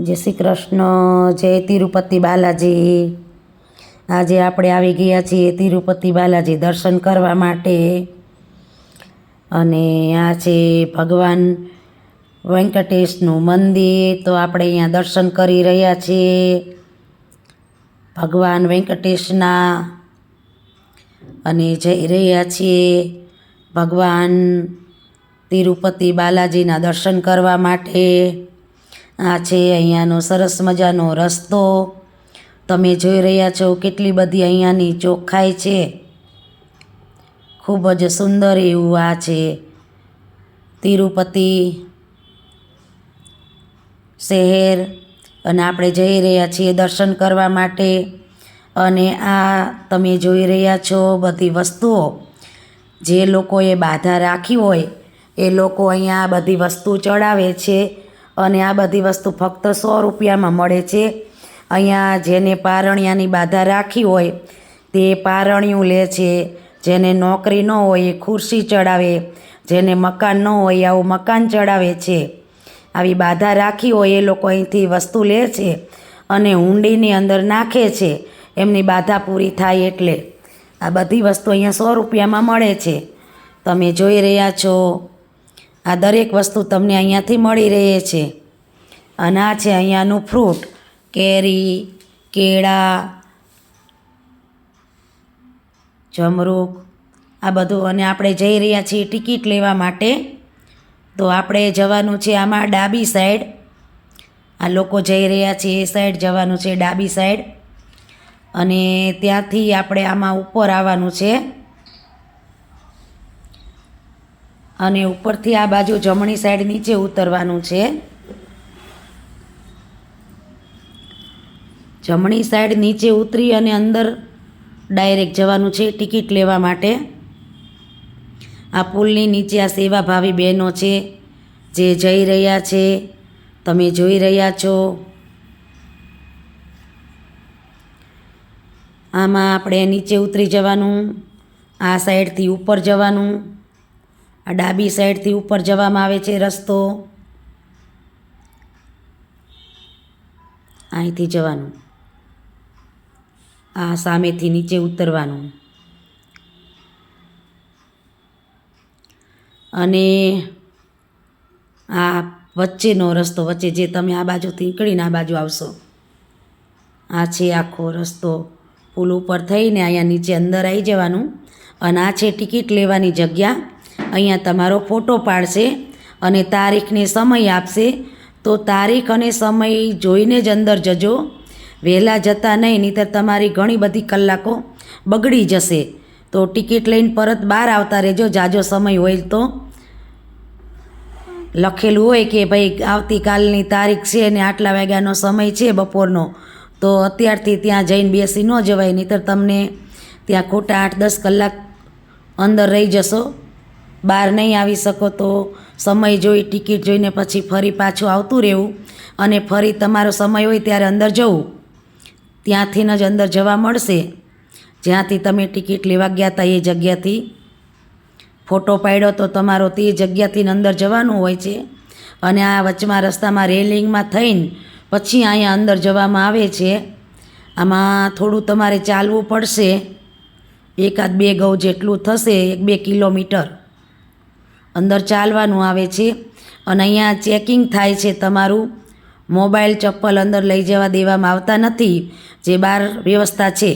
જય શ્રી કૃષ્ણ, જય તિરુપતિ બાલાજી. આજે આપણે આવી ગયા છીએ તિરુપતિ બાલાજી દર્શન કરવા માટે. અને આ છે ભગવાન વેંકટેશનું મંદિર. તો આપણે અહીંયા દર્શન કરી રહ્યા છીએ. ભગવાન વેંકટેશના અને જઈ રહ્યા છીએ. ભગવાન તિરુપતિ બાલાજીના દર્શન કરવા માટે. આ છે અહીંયાનો સરસ મજાનો રસ્તો. તમે જોઈ રહ્યા છો કેટલી બધી અહીંયાની ચોખ્ખાઈ છે. ખૂબ જ સુંદર એવું આ છે. તિરુપતિ શહેર. અને આપણે જઈ રહ્યા છીએ દર્શન કરવા માટે. અને આ તમે જોઈ રહ્યા છો બધી વસ્તુઓ. જે લોકોએ બાધા રાખી હોય, એ લોકો અહીંયા આ બધી વસ્તુ ચડાવે છે. અને આ બધી વસ્તુ ફક્ત સો રૂપિયામાં મળે છે. અહીંયા જેને પારણિયાની બાધા રાખી હોય, તે પારણિયું લે છે. જેને નોકરી ન હોય, એ ખુરશી ચડાવે. જેને મકાન ન હોય, આવું મકાન ચડાવે છે. આવી બાધા રાખી હોય, એ લોકો અહીંથી વસ્તુ લે છે અને હુંડીની અંદર નાખે છે. એમની બાધા પૂરી થાય એટલે. આ બધી વસ્તુ અહીંયા સો રૂપિયામાં મળે છે. તમે જોઈ રહ્યા છો આ દરેક વસ્તુ તમને અહીંયાથી મળી રહે છે. અને આ છે અહીંયાનું ફ્રૂટ. કેરી, કેળા, જમરૂક, આ બધું. અને આપણે જઈ રહ્યા છીએ ટિકિટ લેવા માટે. તો આપણે જવાનું છે આમાં ડાબી સાઈડ. આ લોકો જઈ રહ્યા છે એ સાઈડ જવાનું છે ડાબી સાઈડ. અને ત્યાંથી આપણે આમાં ઉપર આવવાનું છે. અને ઉપરથી આ બાજુ જમણી સાઈડ નીચે ઉતરવાનું છે. જમણી સાઈડ નીચે ઉતરી અને અંદર ડાયરેક્ટ જવાનું છે ટિકિટ લેવા માટે. આ પુલની નીચે આ સેવાભાવી બહેનો છે, જે જઈ રહ્યા છે. તમે જોઈ રહ્યા છો. આમાં આપણે નીચે ઉતરી જવાનું, આ સાઈડથી ઉપર જવાનું. આ ડાબી સાઈડથી ઉપર જવામાં આવે છે રસ્તો. અહીંથી જવાનું. આ સામેથી નીચે ઉતરવાનું. અને આ વચ્ચેનો રસ્તો વચ્ચે જે તમે આ બાજુથી નીકળીને આ બાજુ આવશો. આ છે આખો રસ્તો. પુલ ઉપર થઈને અહીંયા નીચે અંદર આવી જવાનું. અને આ છે ટિકિટ લેવાની જગ્યા. અહીંયા તમારો ફોટો પાડશે અને તારીખને સમય આપશે. તો તારીખ અને સમય જોઈને જ અંદર જજો. વહેલા જતા નહીં, નહીંતર તમારી ઘણી બધી કલાકો બગડી જશે. તો ટિકિટ લઈને પરત બહાર આવતા રહેજો, જાજો સમય હોય તો. લખેલું હોય કે ભાઈ આવતીકાલની તારીખ છે ને આટલા વાગ્યાનો સમય છે બપોરનો. તો અત્યારથી ત્યાં જઈને બેસી ન જવાય, નહીંતર તમને ત્યાં ખોટા આઠ દસ કલાક અંદર રહી જશો. બહાર નહીં આવી શકો તો સમય જોઈ, ટિકિટ જોઈને પછી ફરી પાછું આવતું રહેવું. અને ફરી તમારો સમય હોય ત્યારે અંદર જવું. ત્યાંથી જ અંદર જવા મળશે. જ્યાંથી તમે ટિકિટ લેવા ગયા હતા એ જગ્યાથી. ફોટો પાડ્યો તો તમારો તે જગ્યાથી અંદર જવાનું હોય છે. અને આ વચમાં રસ્તામાં રેલિંગમાં થઈને પછી અહીંયા અંદર જવામાં આવે છે. આમાં થોડું તમારે ચાલવું પડશે. એકાદ બે ગૌ જેટલું થશે, એક બે કિલોમીટર. અંદર ચાલવાનું આવે છે અને અહીંયા ચેકિંગ થાય છે તમારું. મોબાઈલ ચપ્પલ અંદર લઈ જવા દેવામાં આવતા નથી, જે બહાર વ્યવસ્થા છે.